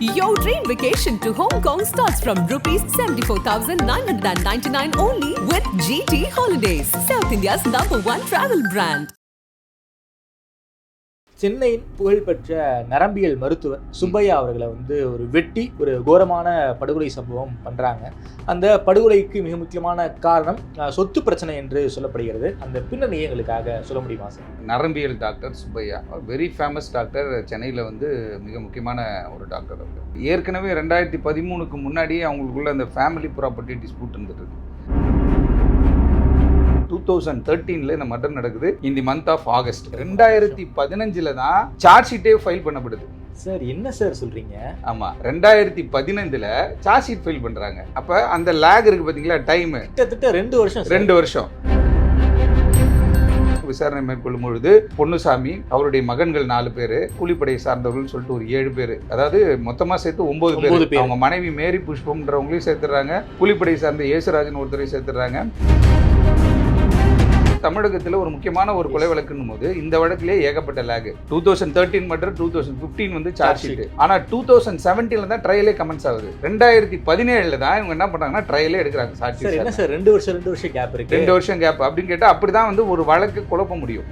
Your dream vacation to Hong Kong starts from rupees 74,999 only with GT Holidays, South India's number one travel brand. சென்னையின் புகழ்பெற்ற நரம்பியல் மருத்துவர் சுப்பையா அவர்களை வந்து ஒரு வெட்டி ஒரு கோரமான படுகொலை சம்பவம் பண்ணுறாங்க அந்த படுகொலைக்கு மிக முக்கியமான காரணம் சொத்து பிரச்சனை என்று சொல்லப்படுகிறது. அந்த பின்னணி எங்களுக்காக சொல்ல முடியுமா சார்? நரம்பியல் doctor Subbaiah. Very famous doctor. சென்னையில் வந்து மிக முக்கியமான ஒரு டாக்டர் அவர். ஏற்கனவே ரெண்டாயிரத்தி பதிமூணுக்கு முன்னாடியே அவங்களுக்குள்ள அந்த ஃபேமிலி ப்ராப்பர்ட்டி டிஸ்பியூட் இருந்துட்டு இருக்கு. டூ தௌசண்ட் தேர்ட்டீனில் இந்த மர்டர் நடக்குது இந்த மந்த் ஆஃப் ஆகஸ்ட் ரெண்டாயிரத்தி பதினஞ்சில் தான் சார்ஜ் ஷீட்டே ஃபைல் பண்ணப்படுது. சார் என்ன சார் சொல்றீங்க? ஆமாம் ரெண்டாயிரத்தி பதினைந்தில் சார்ஜ் ஷீட் ஃபைல் பண்ணுறாங்க அப்போ அந்த லேக் இருக்குது பார்த்தீங்களா டைமு கிட்டத்தட்ட ரெண்டு வருஷம். ரெண்டு வருஷம். விசாரணை மேற்கொள்ளும் பொழுது பொன்னுசாமி அவருடைய மகன்கள் நாலு பேர் கூலிப்படையை சார்ந்தவர்கள்னு சொல்லிட்டு ஒரு ஏழு பேர் அதாவது மொத்தமா சேர்த்து ஒன்பது பேர். அவங்க மனைவி மேரி புஷ்பம்ன்றவங்களையும் சேர்த்துறாங்க கூலிப்படையை சார்ந்த இயேசுராஜன் ஒருத்தரையும் சேர்த்துறாங்க. தமிழகத்தில் ஒரு முக்கியமான ஒரு கொலை வழக்குன்னும் போது இந்த வழக்கிலே ஏகப்பட்ட லேக் டூ தௌசண்ட் தேர்ட்டின் மற்றும் டூ தௌசண்ட் ஃபிஃப்டீன் வந்து சார்ஜ் ஷீட் ஆனா டூ தௌசண்ட் செவன்டீன்ல தான் ட்ரையலே கமெண்ட்ஸ் ஆகுது. ரெண்டாயிரத்தி பதினேழுல தான் இவங்க என்ன பண்றாங்கன்னா ட்ரையலே எடுக்கிறாங்க சாட்சி சார் என்ன சார் ரெண்டு வருஷம் ரெண்டு வருஷம் கேப் இருக்கு. ரெண்டு வருஷம் கேப் அப்படின்னு கேட்டால் அப்படி தான் வந்து ஒரு வழக்கு குழப்ப முடியும்.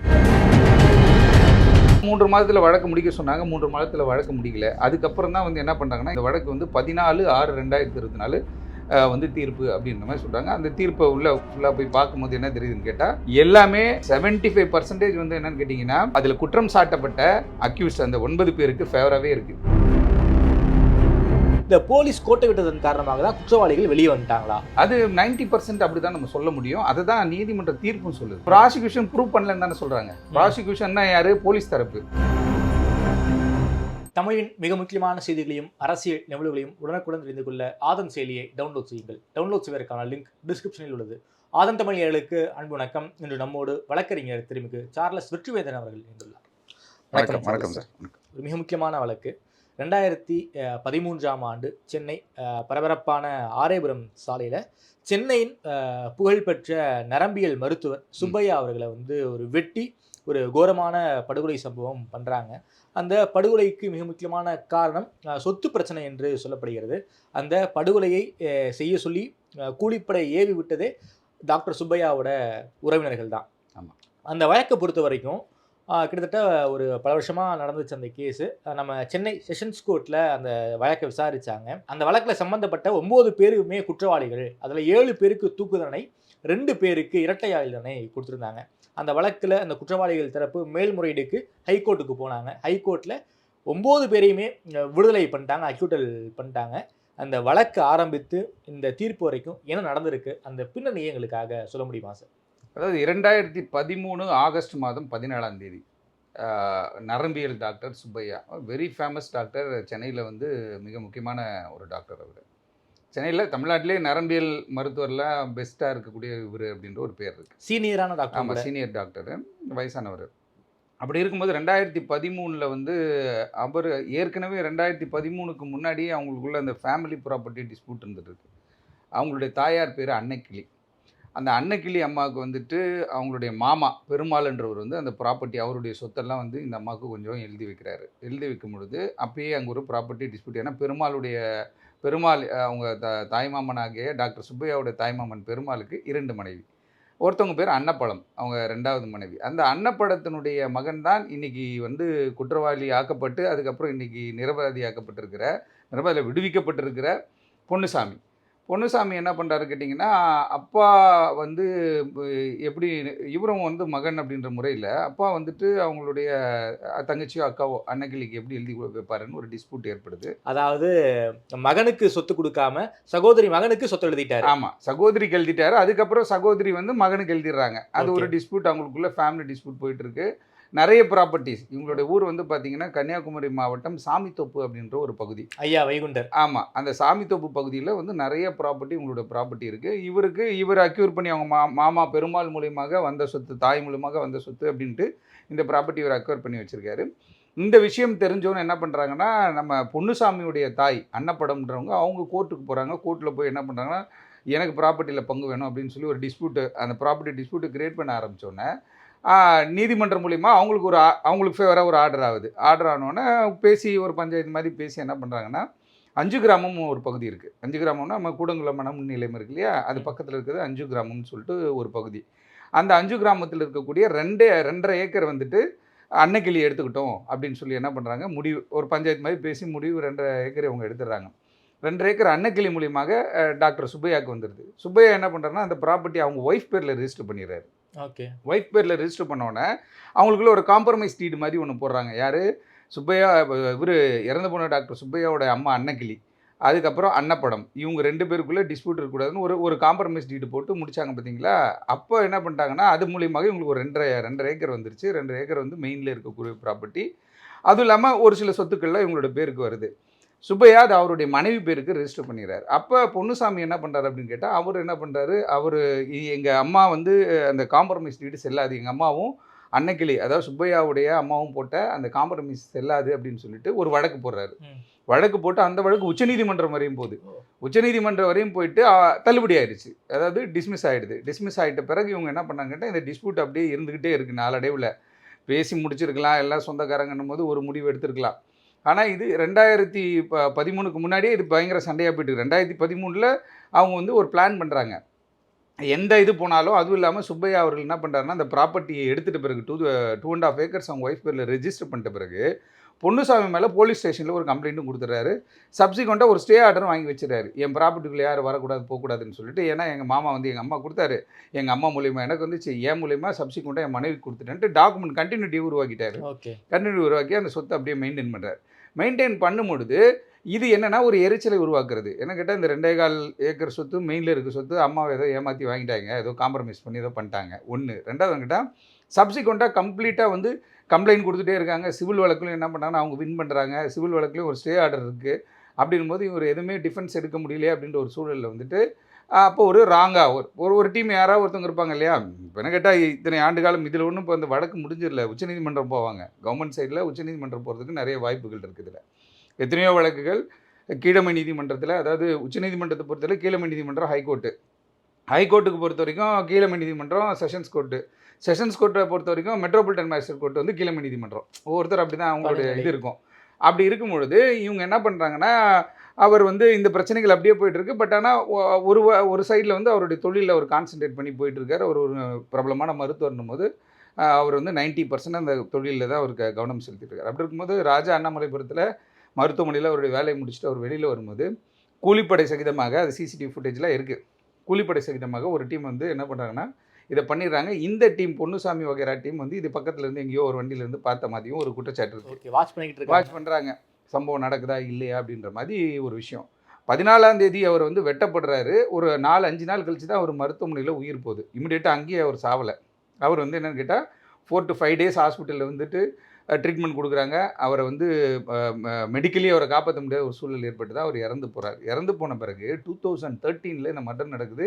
மூன்று மாதத்தில் வழக்கு முடிக்க சொன்னாங்க. மூன்று மாதத்தில் வழக்கு முடிக்கல. அதுக்கப்புறம் தான் வந்து என்ன பண்ணுறாங்கன்னா இந்த வழக்கு வந்து பதினாலு ஆறு ரெண்டாயிரத்தி இருபத்தி நாலு வந்து தீர்ப்பு அப்படின்ற மாதிரி சொல்கிறாங்க அந்த தீர்ப்பை உள்ள ஃபுல்லாக போய் பார்க்கும்போது என்ன தெரியுதுன்னு கேட்டால் எல்லாமே செவன்ட்டி ஃபைவ் பர்சன்டேஜ் வந்து என்னன்னு கேட்டிங்கன்னா அதில் குற்றம் சாட்டப்பட்ட அக்யூஸ்ட் அந்த ஒன்பது பேருக்கு ஃபேவராகவே இருக்குது இந்த போலீஸ் கோட்டை விட்டதன் காரணமாக தான் குற்றவாளிகள் வெளியே வந்துட்டாங்களா? அது 90% பர்சன்ட் அப்படி தான் நம்ம சொல்ல முடியும். அதுதான் நீதிமன்ற தீர்ப்பும் சொல்லுது. ப்ராசிக்யூஷன் ப்ரூவ் பண்ணலன்னு தானே சொல்றாங்க. ப்ராசிக்யூஷன்னா யாரு? போலீஸ் தரப்பு. தமிழின் மிக முக்கியமான செய்திகளையும் அரசியல் நிகழ்வுகளையும் உடனுக்குடன் தெரிந்து கொள்ள ஆதன் செயலியை டவுன்லோட் செய்யுங்கள். டவுன்லோட் செய்வதற்கான லிங்க் டிஸ்கிரிப்ஷனில் உள்ளது. ஆதன் தமிழியர்களுக்கு அன்பு வணக்கம். இன்று நம்மோடு வழக்கறிஞர் திருமிகு சார்லஸ் வெற்றிவேந்தன் அவர்கள் இணைந்துள்ளார். வணக்கம் வணக்கம் சார். ஒரு மிக முக்கியமான வழக்கு. ரெண்டாயிரத்தி பதிமூன்றாம் ஆண்டு சென்னை பரபரப்பான ஆரேபுரம் சாலையில் சென்னையின் புகழ்பெற்ற நரம்பியல் மருத்துவர் சுப்பையா அவர்களை வந்து ஒரு வெட்டி ஒரு கோரமான படுகொலை சம்பவம் பண்ணுறாங்க அந்த படுகொலைக்கு மிக முக்கியமான காரணம் சொத்து பிரச்சனை என்று சொல்லப்படுகிறது. அந்த படுகொலையை செய்ய சொல்லி கூலிப்படை ஏவி விட்டதே டாக்டர் சுப்பையாவோட உறவினர்கள் தான். ஆமா. அந்த வழக்கை பொறுத்த வரைக்கும் கிட்டத்தட்ட ஒரு பல வருஷமாக நடந்துச்சு அந்த கேஸு. நம்ம சென்னை செஷன்ஸ் கோர்ட்டில் அந்த வழக்கை விசாரிச்சாங்க. அந்த வழக்கில் சம்பந்தப்பட்ட ஒம்பது பேருமே குற்றவாளிகள். அதில் ஏழு பேருக்கு தூக்கு தண்டனை ரெண்டு பேருக்கு இரட்டை ஆயுள் தண்டனை கொடுத்துருந்தாங்க. அந்த வழக்கில் அந்த குற்றவாளிகள் தரப்பு மேல்முறையீடுக்கு ஹைகோர்ட்டுக்கு போனாங்க. ஹைகோர்ட்டில் ஒம்பது பேரையுமே விடுதலை பண்ணிட்டாங்க அக்யூட்டல் பண்ணிட்டாங்க. அந்த வழக்கு ஆரம்பித்து இந்த தீர்ப்பு வரைக்கும் என்ன நடந்திருக்கு? அந்த பின்னணியை எங்களுக்காக சொல்ல முடியுமா சார்? அதாவது இரண்டாயிரத்தி பதிமூணு ஆகஸ்ட் மாதம் பதினேழாம் தேதி நரம்பியல் doctor Subbaiah very famous doctor சென்னையில் வந்து மிக முக்கியமான ஒரு டாக்டர் அவர். சென்னையில் தமிழ்நாட்டிலே நரம்பியல் மருத்துவரில் பெஸ்ட்டாக இருக்கக்கூடிய இவர் அப்படின்ற ஒரு பேர் இருக்குது சீனியரான டாக்டர் ஆமாம். சீனியர் டாக்டர் வயசானவர். அப்படி இருக்கும்போது ரெண்டாயிரத்தி பதிமூணில் வந்து அவர் ஏற்கனவே ரெண்டாயிரத்தி பதிமூணுக்கு முன்னாடியே அவங்களுக்குள்ள அந்த ஃபேமிலி ப்ராப்பர்ட்டி டிஸ்பியூட் இருந்துட்டு இருக்கு அவங்களுடைய தாயார் பேர் அன்னைக்கிளி. அந்த அன்னைக்கிளி அம்மாவுக்கு வந்துட்டு அவங்களுடைய மாமா பெருமாள்ன்றவர் வந்து அந்த ப்ராப்பர்ட்டி அவருடைய சொத்தெல்லாம் வந்து இந்த அம்மாவுக்கு கொஞ்சம் எழுதி வைக்கிறாரு. எழுதி வைக்கும் பொழுது அப்பயே அங்கே ஒரு ப்ராப்பர்ட்டி டிஸ்பியூட் ஏன்னா பெருமாளுடைய பெருமாள் அவங்க த தாய்மாமனாகிய டாக்டர் சுப்பையாவுடைய தாய்மாமன் பெருமாளுக்கு இரண்டு மனைவி. ஒருத்தவங்க பேர் அன்னப்பழம் அவங்க ரெண்டாவது மனைவி. அந்த அன்னப்பழத்தினுடைய மகன் தான் இன்றைக்கி வந்து குற்றவாளி ஆக்கப்பட்டு அதுக்கப்புறம் இன்னைக்கு நிரபராதி ஆக்கப்பட்டிருக்கிற நிரபராதியில் விடுவிக்கப்பட்டிருக்கிற பொன்னுசாமி. பொன்னுசாமி என்ன பண்ணுறாரு கேட்டிங்கன்னா அப்பா வந்து எப்படி இவரும் வந்து மகன் அப்படின்ற முறையில் அப்பா வந்துட்டு அவங்களுடைய தங்கச்சியோ அக்காவோ அன்னக்கிளிக்கு எப்படி எழுதி வைப்பாருன்னு ஒரு டிஸ்பியூட் ஏற்படுது. அதாவது மகனுக்கு சொத்து கொடுக்காம சகோதரி மகனுக்கு சொத்து எழுதிட்டாரு. ஆமா சகோதரிக்கு எழுதிட்டாரு. அதுக்கப்புறம் சகோதரி வந்து மகனுக்கு எழுதிடுறாங்க. அது ஒரு. டிஸ்பியூட் அவங்களுக்குள்ள ஃபேமிலி டிஸ்பியூட் போயிட்டு இருக்கு. நிறைய ப்ராப்பர்ட்டிஸ் இவங்களுடைய ஊர் வந்து பாத்தீங்கன்னா கன்னியாகுமரி மாவட்டம் சாமித்தோப்பு அப்படின்ற ஒரு பகுதி. ஐயா வைகுண்டர். ஆமா அந்த சாமித்தோப்பு பகுதியில் வந்து நிறைய ப்ராப்பர்ட்டி உங்களோட ப்ராப்பர்ட்டி இருக்கு. இவருக்கு இவர் அக்யூர் பண்ணி அவங்க மா மாமா பெருமாள் மூலியமாக வந்த சொத்து தாய் மூலியமாக வந்த சொத்து அப்படின்ட்டு இந்த ப்ராப்பர்ட்டி இவர் அக்யூர் பண்ணி வச்சிருக்காரு. இந்த விஷயம் தெரிஞ்சவொன்னு என்ன பண்ணுறாங்கன்னா நம்ம பொன்னுசாமியுடைய தாய் அன்னப்படம்ன்றவங்க அவங்க கோர்ட்டுக்கு போகிறாங்க கோர்ட்டில் போய் என்ன பண்ணுறாங்கன்னா எனக்கு ப்ராப்பர்ட்டியில் பங்கு வேணும் அப்படின்னு சொல்லி ஒரு டிஸ்பியூட்டு அந்த ப்ராப்பர்ட்டி டிஸ்பியூட்டு கிரியேட் பண்ண ஆரம்பித்தோன்னே நீதிமன்றம் மூலிமா அவங்களுக்கு ஒரு அவங்களுக்கு ஃபேவராக ஒரு ஆர்டர் ஆகுது. ஆர்டர் ஆனோடனே பேசி ஒரு பஞ்சாயத்து மாதிரி பேசி என்ன பண்ணுறாங்கன்னா அஞ்சு கிராமம் ஒரு பகுதி இருக்குது அஞ்சு கிராமம்னா நம்ம கூடங்குளம் மனம் நிலையம் இருக்கு இல்லையா? அது பக்கத்தில் இருக்கிறது அஞ்சு கிராமம்னு சொல்லிட்டு ஒரு பகுதி. அந்த அஞ்சு கிராமத்தில் இருக்கக்கூடிய ரெண்டு ரெண்டரை ஏக்கர் வந்துட்டு அன்னைக்கிளி எடுத்துக்கிட்டோம் அப்படின்னு சொல்லி என்ன பண்ணுறாங்க முடிவு ஒரு பஞ்சாயத்து மாதிரி பேசி முடிவு ரெண்டரை ஏக்கர் அவங்க எடுத்துடுறாங்க. ரெண்டரை ஏக்கர் அன்னக்கிளி மூலியமாக டாக்டர் சுப்பையாவுக்கு வந்துடுது சுப்பையா என்ன பண்ணுறாருன்னா அந்த ப்ராப்பர்ட்டி அவங்க ஒய்ஃப் பேரில் ரெஜிஸ்டர் பண்ணிடுறாரு. ஓகே ஒய்ஃப் பேரில் ரெஜிஸ்டர் பண்ணோன்னே அவங்களுக்குள்ள ஒரு காம்ப்ரமைஸ் டீடு மாதிரி ஒன்று போடுறாங்க. யார்? சுப்பையா இவர் இறந்து போன டாக்டர் சுப்பையாவோட அம்மா அன்னக்கிளி. அதுக்கப்புறம் அன்னப்படம். இவங்க ரெண்டு பேருக்குள்ளே டிஸ்பியூட் இருக்கக்கூடாதுன்னு ஒரு ஒரு காம்ப்ரமைஸ் டீடு போட்டு முடிச்சாங்க பார்த்தீங்களா அப்போ என்ன பண்ணிட்டாங்கன்னா அது மூலியமாக இவங்களுக்கு ஒரு ரெண்டரை ரெண்டரை ஏக்கர் வந்துருச்சு. ரெண்டரை ஏக்கர் வந்து மெயினில் இருக்கக்கூடிய ப்ராப்பர்ட்டி அதுவும் இல்லாமல் ஒரு சில சொத்துக்கள்லாம் இவங்களோட பேருக்கு வருது. சுப்பையா அது அவருடைய மனைவி பேருக்கு ரெஜிஸ்டர் பண்ணிடுறாரு அப்போ பொன்னுசாமி என்ன பண்ணுறாரு அப்படின்னு கேட்டால் அவர் என்ன பண்ணுறாரு அவர் எங்கள் அம்மா வந்து அந்த காம்ப்ரமைஸ் டீடு செல்லாது. எங்கள் அம்மாவும் அன்னைக்கிளி அதாவது சுப்பையாவுடைய அம்மாவும் போட்ட அந்த காம்ப்ரமைஸ் செல்லாது அப்படின்னு சொல்லிட்டு ஒரு வழக்கு போடுறாரு. வழக்கு போட்டு அந்த வழக்கு உச்சநீதிமன்றம் வரையும் போகுது. உச்சநீதிமன்றம் வரையும் போயிட்டு தள்ளுபடி ஆயிடுச்சு அதாவது டிஸ்மிஸ் ஆயிடுது. டிஸ்மிஸ் ஆயிட்ட பிறகு இவங்க என்ன பண்ணாங்கன்னா இந்த டிஸ்பியூட் அப்படியே இருந்துக்கிட்டே இருக்கு. நாளடைவில் பேசி முடிச்சிருக்கலாம். எல்லாம் சொந்தக்காரங்கன்னும் போது ஒரு முடிவு எடுத்திருக்கலாம். ஆனால் இது ரெண்டாயிரத்தி ப பதிமூணுக்கு முன்னாடியே இது பயங்கர சண்டையாக போயிட்டு. ரெண்டாயிரத்தி பதிமூணில் அவங்க வந்து ஒரு பிளான் பண்ணுறாங்க எந்த இது போனாலும் அதுவும் இல்லாமல் சுப்பையா அவர்கள் என்ன பண்ணுறாருன்னா அந்த ப்ராப்பர்ட்டியை எடுத்துகிட்ட பிறகு two two and half acres அவங்க ஒய்ஃப் பேரில் ரெஜிஸ்டர் பண்ணிட்ட பிறகு பொன்னுசாமி மேலே போலீஸ் ஸ்டேஷனில் ஒரு கம்ப்ளைண்ட்டும் கொடுத்துறாரு சப்சிக்வெண்ட்டாக ஒரு ஸ்டே ஆர்டரும் வாங்கி வச்சிடறாரு. என் ப்ராப்பர்ட்டிக்குள்ளே யாரும் வரக்கூடாது போகக்கூடாதுன்னு சொல்லிட்டு. ஏன்னா எங்கள் மாமா வந்து எங்கள் அம்மா கொடுத்தாரு. எங்கள் அம்மா மூலியமாக எனக்கு வந்துச்சு. என் மூலியமாக சப்சிக்வெண்ட்டாக என் மனைவி கொடுத்துட்டேன்ட்டு டாக்குமெண்ட் கண்டினியூட்டி உருவாக்கிட்டாரு. ஓகே. கண்டினியூ உருவாக்கி அந்த சொத்தை அப்படியே மெயின்டைன் பண்ணுறாரு மெயின்டைன் பண்ணும்பொழுது இது என்னன்னா ஒரு எரிச்சலை உருவாக்குறது. என்ன கேட்டால் இந்த ரெண்டே கால் ஏக்கர் சொத்து மெயினில் இருக்க சொத்து அம்மாவை ஏதோ ஏமாற்றி வாங்கிட்டாங்க. ஏதோ காம்ப்ரமைஸ் பண்ணி ஏதோ பண்ணிட்டாங்க. ஒன்று ரெண்டாவது கேட்டால் சப்சிக்வெண்ட்டாக கம்ப்ளீட்டாக வந்து கம்ப்ளைண்ட் கொடுத்துட்டே இருக்காங்க. சிவில் வழக்குலையும் என்ன பண்ணாங்கன்னா அவங்க வின் பண்ணுறாங்க சிவில் வழக்குலையும் ஒரு ஸ்டே ஆர்டர் இருக்குது அப்படின்னும் போது இவர் எதுவுமே டிஃபென்ஸ் எடுக்க முடியலையே அப்படின்ற ஒரு சூழலில் வந்துட்டு அப்போ ஒரு ராங்காக ஒரு ஒரு ஒரு டீம் யாராவது ஒருத்தவங்க இருப்பாங்க இல்லையா? இப்போ என்ன கேட்டால் இத்தனை ஆண்டு காலம் இதில் ஒன்றும் இப்போ அந்த வழக்கு முடிஞ்சிடல. உச்சநீதிமன்றம் போவாங்க. கவர்மெண்ட் சைடில் உச்சநீதிமன்றம் போகிறதுக்கு நிறைய வாய்ப்புகள் இருக்குது இதில். எத்தனையோ வழக்குகள் கீழமை நீதிமன்றத்தில் அதாவது உச்சநீதிமன்றத்தை பொறுத்தவரை கீழமை நீதிமன்றம் ஹைகோர்ட்டு ஹைகோர்ட்டுக்கு பொறுத்த வரைக்கும் கீழமை நீதிமன்றம் செஷன்ஸ் கோர்ட்டு செஷன்ஸ் கோர்ட்டை பொறுத்த வரைக்கும் மெட்ரோபாலிட்டன் மேஜிஸ்ட்ரேட் கோர்ட் வந்து கீழமை நீதிமன்றம். ஒவ்வொருத்தர் அப்படி தான் அவங்களுடைய. இது இருக்கும். அப்படி இருக்கும் பொழுது இவங்க என்ன பண்ணுறாங்கன்னா அவர் வந்து இந்த பிரச்சனைகள் அப்படியே போயிட்டு இருக்கு பட் ஆனால் ஒரு ஒரு சைடில் வந்து அவருடைய தொழிலில் அவர் கான்சென்ட்ரேட் பண்ணி போயிட்டு இருக்காரு அவர் ஒரு பிரபலமான மருத்துவர்னும் போது அவர் வந்து நைன்ட்டி பர்சன்ட் அந்த தொழிலில் தான் அவருக்கு கவனம் செலுத்திட்டு இருக்காரு அப்படி இருக்கும்போது ராஜா அண்ணாமலைபுரத்தில் மருத்துவமனையில் அவருடைய வேலையை முடிச்சுட்டு அவர் வெளியில் வரும்போது கூலிப்படை சகிதமாக அது சிசிடிவி ஃபுட்டேஜ்லாம் இருக்குது கூலிப்படை சகிதமாக ஒரு டீம் வந்து என்ன பண்ணுறாங்கன்னா இதை பண்ணிடுறாங்க. இந்த டீம் பொன்னுசாமி வகைரா டீம் வந்து இது பக்கத்துல இருந்து எங்கேயோ ஒரு வண்டியில இருந்து பார்த்த மாதிரியும் ஒரு குற்றச்சாட்டு இருக்கு. ஓகே வாட்ச் பண்ணிக்கிட்டு வாட்ச் பண்ணுறாங்க சம்பவம் நடக்குதா இல்லையா அப்படின்ற மாதிரி ஒரு விஷயம். பதினாலாம் தேதி அவர் வந்து வெட்டப்படுறாரு. ஒரு நாலு அஞ்சு நாள் கழிச்சு தான் அவர் மருத்துவமனையில் உயிர் போகுது. இமிடியேட்டாக அங்கேயே அவர் சாவலை. அவர் வந்து என்னன்னு கேட்டால் ஃபோர் டு ஃபைவ் டேஸ் ஹாஸ்பிட்டலில் வந்துட்டு ட்ரீட்மெண்ட் கொடுக்குறாங்க. அவரை வந்து மெடிக்கலி அவரை காப்பாற்ற முடியாத ஒரு சூழல் ஏற்பட்டு தான் அவர் இறந்து போகிறார் இறந்து போன பிறகு டூ தௌசண்ட் தேர்ட்டீனில் இந்த மர்டர் நடக்குது